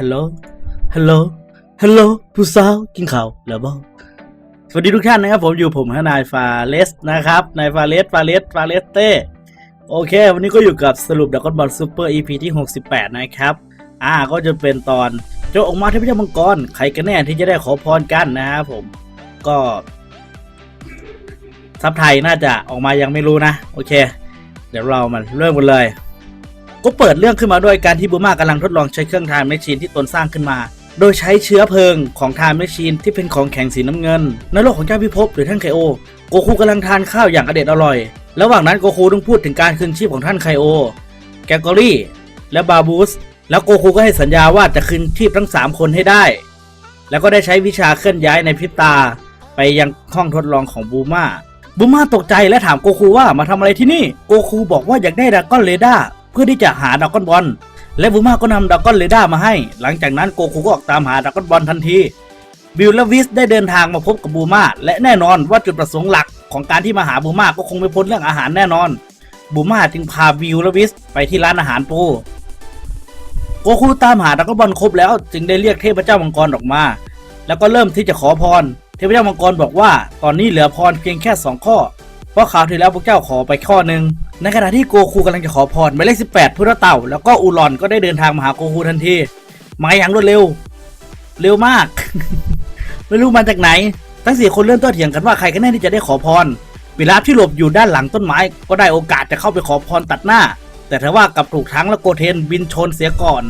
ฮัลโหล ฮัลโหล ฮัลโหล ผู้สาวกินข้าวแล้วบ้างสวัสดีทุกท่านนะครับ ผมอยู่ผมฮะนายฟาเลสนะครับ นายฟาเลส ฟาเลส ฟาเลสเต้ โอเค วันนี้ก็อยู่กับสรุปดักกอนบอลซูเปอร์ EP ที่ 68 นะครับ อ่า ก็จะเป็นตอนโจออกมาเทพเจ้ามังกร ใครกันแน่ที่จะได้ขอพรกันนะครับผม ก็ซับไทยน่าจะออกมายังไม่รู้นะ โอเค เดี๋ยวเรามาเริ่มกันเลย ก็เปิดเรื่องขึ้นมาด้วยการที่บูมากำลังทดลองใช้เครื่องทานแมชชีนที่ตนสร้างขึ้นมา โดยใช้เชื้อเพลิงของทานแมชชีนที่เป็นของแข็งสีน้ำเงิน ในโลกของเจ้าพิภพหรือท่านไคโอ โกคูกำลังทานข้าวอย่างอเด็ดอร่อย ระหว่างนั้นโกคูต้องพูดถึงการคืนชีพของท่านไคโอ แกกอรี่ และบาบูส แล้วโกคูก็ให้สัญญาว่าจะคืนชีพทั้ง 3 คนให้ได้ แล้วก็ได้ใช้วิชาเคลื่อนย้ายในพริบตา ไปยังห้องทดลองของบูมาบูมาตกใจและถามโกคูว่ามาทำอะไรที่นี่ โกคูบอกว่าอยากได้ดรากอนเรดา พื่อที่จะหาดากอนบอลและบูมาก็นำดากอนเรดามาให้ หลังจากนั้นโกคูก็ออกตามหาดากอนบอลทันทีบิลและวิสได้เดินทางมาพบกับบูมาและแน่นอนว่าจุดประสงค์หลักของการที่มาหาบูมาก็คงไม่พ้นเรื่องอาหารแน่นอน บูมาจึงพาบิลและวิสไปที่ร้านอาหารปูโกคูตามหาดากอนบอลครบแล้ว จึงได้เรียกเทพเจ้ามังกรออกมา แล้วก็เริ่มที่จะขอพร เทพเจ้ามังกรบอกว่า ตอนนี้เหลือพรเพียงแค่ 2 ข้อ เพราะคราวที่แล้วพวกเจ้าขอไปข้อหนึ่ง ในขณะที่โกคูกำลังจะขอพรหมายเลข18 พุทธเต่า แล้วก็อูรอนก็ได้เดินทางมาหาโกคูทันทีมาอย่างรวดเร็ว เร็วมาก ไม่รู้มาจากไหน ทั้งสี่คนเริ่มต้นเถียงกันว่าใครกันแน่ที่จะได้ขอพรปิลาที่หลบอยู่ด้านหลังต้นไม้ ก็ได้โอกาสจะเข้าไปขอพรตัดหน้า แต่ทว่ากับถูกทั้งและโกเทนบินชนเสียก่อน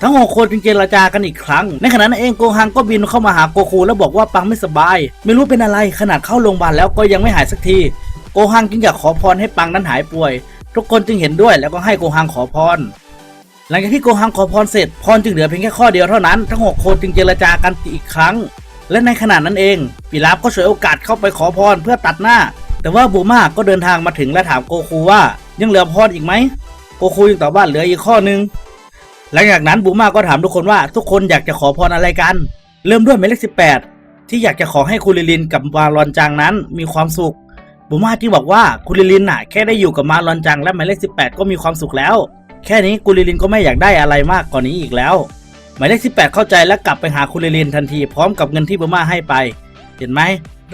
ทั้งหกคนจึงเจรจากันอีกครั้ง ในขณะนั้นเองโกฮังก็บินเข้ามาหาโกคู แล้วบอกว่าปังไม่สบาย ไม่รู้เป็นอะไรขนาดเข้าโรงพยาบาลแล้วก็ยังไม่หายสักที โกฮังจึงอยากขอพรให้ปังนั้นหายป่วย ทุกคนจึงเห็นด้วยแล้วก็ให้โกฮังขอพร หลังจากที่โกฮังขอพรเสร็จพรจึงเหลือเพียงแค่ข้อเดียวเท่านั้นทั้งหกคนจึงเจรจากันอีกครั้ง และในขณะนั้นเองปิลาฟก็ฉวยโอกาสเข้าไปขอพรเพื่อตัดหน้า แต่ว่าบูมาก็เดินทางมาถึงและถามโกคูว่ายังเหลือพรอีกไหมโกคูยังตอบว่าเหลืออีกข้อหนึ่งหลังจากนั้นบูมาก็ถามทุกคนว่าทุกคนอยากจะขอพรอะไรกัน เริ่มด้วยหมายเลขสิบแปดที่อยากจะขอให้คุณลิลินกับมาลอนจังนั้นมีความสุข บูมาที่บอกว่าคุณลิลินน่ะแค่ได้อยู่กับมาลอนจังและหมายเลขสิบแปดก็มีความสุขแล้ว แค่นี้คุณลิลินก็ไม่อยากได้อะไรมากกว่านี้อีกแล้ว หมายเลขสิบแปดเข้าใจและกลับไปหาคุณลิลินทันทีพร้อมกับเงินที่บูมาให้ไป เห็นไหม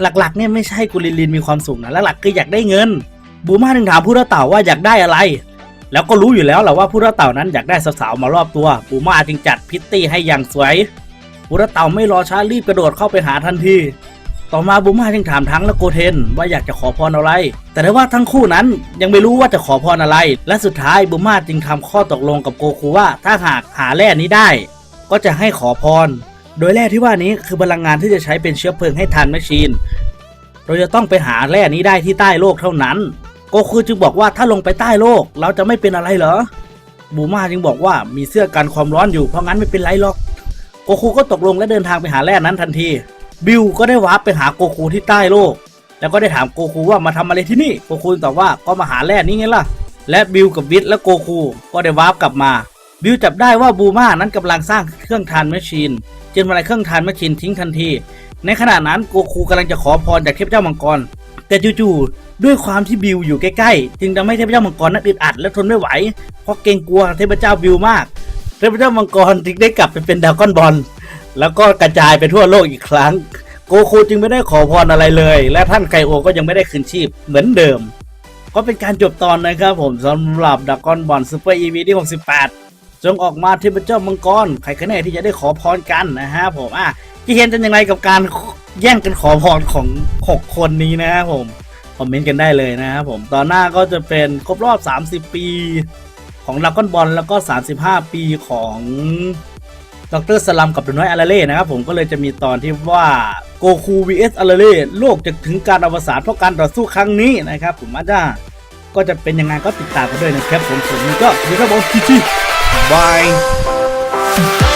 หลักๆเนี่ยไม่ใช่คุณลิลินมีความสุขนะหลักๆคืออยากได้เงิน บูมาถึงถามผู้รับเต่าว่าอยากได้อะไร แล้วก็รู้อยู่แล้วแหละว่าผู้รับเต่านั้นอยากได้สาวๆมารอบตัวปูมาจึงจัดพิตตี้ให้อย่างสวยผู้รับเต่าไม่รอช้ารีบกระโดดเข้าไปหาทันที ต่อมาบูมาจึงถามทั้งและโกเทนว่าอยากจะขอพรอะไร แต่ได้ว่าทั้งคู่นั้นยังไม่รู้ว่าจะขอพรอะไร และสุดท้ายบูมาจึงทำข้อตกลงกับโกคูว่าถ้าหากหาแร่นี้ได้ ก็จะให้ขอพร โดยแร่ที่ว่านี้คือพลังงานที่จะใช้เป็นเชื้อเพลิงให้ทันแมชชีน เราจะต้องไปหาแร่นี้ได้ที่ใต้โลกเท่านั้นโกคูจึงบอกว่าถ้าลงไปใต้โลกเราจะไม่เป็นอะไรเหรอบูมาจึงบอกว่ามีเสื้อกันความร้อนอยู่เพราะงั้นไม่เป็นไรหรอกโกคูก็ตกลงและเดินทางไปหาแร่นั้นทันที บิลก็ได้วาร์ปไปหาโกคูที่ใต้โลก แล้วก็ได้ถามโกคูว่ามาทำอะไรที่นี่โกคูตอบว่าก็มาหาแร่นี้ไงล่ะ และบิลกับวิทและโกคูก็ได้วาร์ปกลับมา บิลจับได้ว่าบูมานั้นกำลังสร้างเครื่องทานแมชชีนจึงมาในเครื่องทานแมชชีนทิ้งทันที ในขณะนั้นโกคูกำลังจะขอพรจากเทพเจ้ามังกร แต่จู่ๆด้วยความที่บิวอยู่ใกล้ๆ จึงทำให้เทพเจ้ามังกรนั้นอึดอัดและทนไม่ไหวเพราะเกรงกลัวเทพเจ้าบิวมาก เทพเจ้ามังกรจึงได้กลับไปเป็นดราก้อนบอล แล้วก็กระจายไปทั่วโลกอีกครั้ง โกคูจึงไม่ได้ขอพรอะไรเลย และท่านไคโอก็ยังไม่ได้คืนชีพเหมือนเดิม ก็เป็นการจบตอนนะครับผมสำหรับดราก้อนบอลซูเปอร์อีวีที่ 68 จงออกมาเทพเจ้ามังกรใครกันแน่ที่จะได้ขอพรกันนะฮะผมอะที่เห็นจะยังไงกับการแย่งกันขอพรของ 6 คนนี้นะครับผมคอมเมนต์กันได้เลยนะครับผมตอนหน้าก็จะเป็นครบรอบ 30 ปี ของดราก้อนบอลแล้วก็ 35 ปีของ ดรสลัมกับตัวน้อยอาราเล่นะครับผมก็เลยจะมีตอนที่ว่าโกคู vs อาราเล่โลกจะถึงการอวสานเพราะการต่อสู้ครั้งนี้นะครับผมอาจจะก็จะเป็นยังไงก็ติดตามกันด้วยนะครับผมผมก็อยู่ครับผมบาย